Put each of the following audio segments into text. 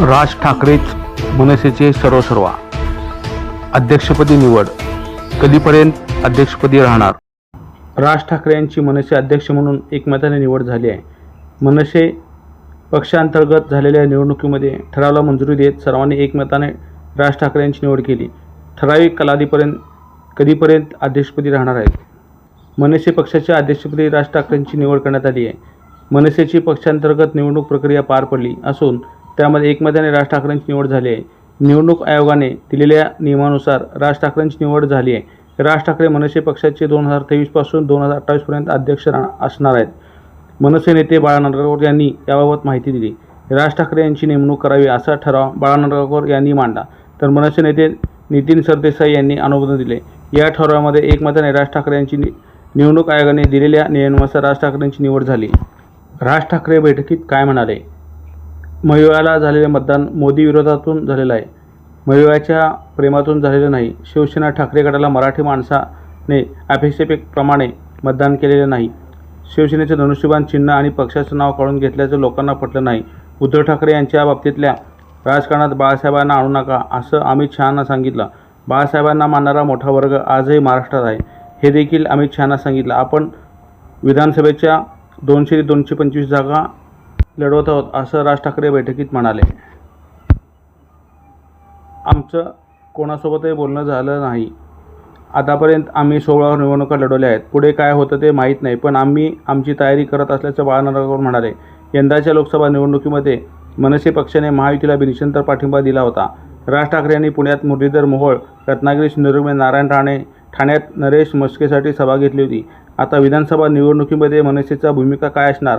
राज ठाकरेच मनसेचे सर्वसर्वा. अध्यक्षपदी निवड. कधीपर्यंत अध्यक्षपदी राहणार? राज ठाकरे यांची मनसे अध्यक्ष म्हणून एकमताने निवड झाली आहे. मनसे पक्षांतर्गत झालेल्या निवडणुकीमध्ये ठरावला मंजुरी देत सर्वांनी एकमताने राज ठाकरे यांची निवड केली. ठराविक कालावधीपर्यंत कधीपर्यंत अध्यक्षपदी राहणार आहेत? मनसे पक्षाच्या अध्यक्षपदी राज ठाकरेंची निवड करण्यात आली आहे. मनसेची पक्षांतर्गत निवडणूक प्रक्रिया पार पडली असून त्यामध्ये एकमताने राज ठाकरेंची निवड झाली आहे. निवडणूक आयोगाने दिलेल्या नियमानुसार राज ठाकरेंची निवड झाली आहे. राज ठाकरे मनसे पक्षाचे दोन हजार तेवीसपासून दोन हजार अठ्ठावीसपर्यंत अध्यक्ष राहणार असणार आहेत. मनसे नेते बाळा नांदगावकर यांनी याबाबत माहिती दिली. राज ठाकरे यांची नेमणूक करावी असा ठराव बाळा नांदगावकर यांनी मांडला. तर मनसे नेते नितीन सरदेसाई यांनी अनुमोदन दिले. या ठरावामध्ये एकमताने राज ठाकरे यांची निवडणूक आयोगाने दिलेल्या नियमानुसार राज ठाकरेंची निवड झाली. राज ठाकरे बैठकीत काय म्हणाले? मयुयाला झालेले मतदान मोदी विरोधातून झालेलं आहे. मयुयाच्या प्रेमातून झालेलं नाही. शिवसेना ठाकरे गटाला मराठी माणसाने अपेक्षेप्रमाणे मतदान केलेलं नाही. शिवसेनेचं धनुष्यबाण चिन्ह आणि पक्षाचं नाव काढून घेतल्याचं लोकांना पटलं नाही. उद्धव ठाकरे यांच्या बाबतीतल्या राजकारणात बाळासाहेबांना आणू नका असं अमित शहाना सांगितलं. बाळासाहेबांना मानणारा मोठा वर्ग आजही महाराष्ट्रात आहे. हे देखील अमित शहाना सांगितलं. आपण विधानसभेच्या दोनशे ते दोनशे पंचवीस जागा लढवत आहोत असं राज ठाकरे बैठकीत म्हणाले. आमचं कोणासोबतही बोलणं झालं नाही. आतापर्यंत आम्ही सोळा निवडणुका लढवल्या आहेत. पुढे काय होतं ते माहीत नाही पण आम्ही आमची तयारी करत असल्याचं बाळानगरकर म्हणाले. यंदाच्या लोकसभा निवडणुकीमध्ये मनसे पक्षाने महायुतीला बिनशंतर पाठिंबा दिला होता. राज ठाकरे यांनी पुण्यात मुरलीधर मोहोळ रत्नागिरी सिंधुदुर्ग नारायण राणे ठाण्यात नरेश मस्केसाठी सभा घेतली होती. आता विधानसभा निवडणुकीमध्ये मनसेचा भूमिका काय असणार?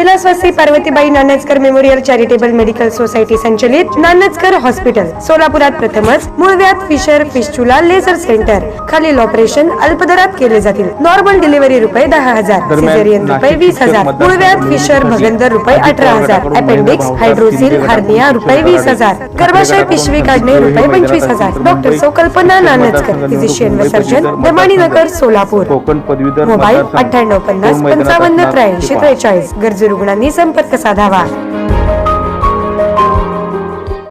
कैलासवासी Parvatibai Nanchakar memorial charitable medical society संचलित नानचकर हॉस्पिटल सोलापुरात प्रथमच मूळव्याध फिशर फिशचुला लेझर सेंटर. खालील ऑपरेशन अल्पदरात केले जातील. नॉर्मल डिलिव्हरी रुपये दहा हजार सिझेरियन रुपये वीस हजार मूळव्याध फिशर भगंदर रुपये अठरा हजार अपेंडिक्स हायड्रोसिल हार्निया रुपये वीस हजार. गर्भाशय पिशवी काढणे रुपये पंचवीस हजार. डॉक्टर सौ कल्पना नानचकर फिजिशियन व सर्जन दमाणी नगर सोलापूर. कोकण पदवीधर मोबाईल अठ्ठ्याण्णव पन्नास पंचावन्न त्र्याऐंशी. त्रेचाळीस. गरजू रुग्णांनी संपर्क साधावा.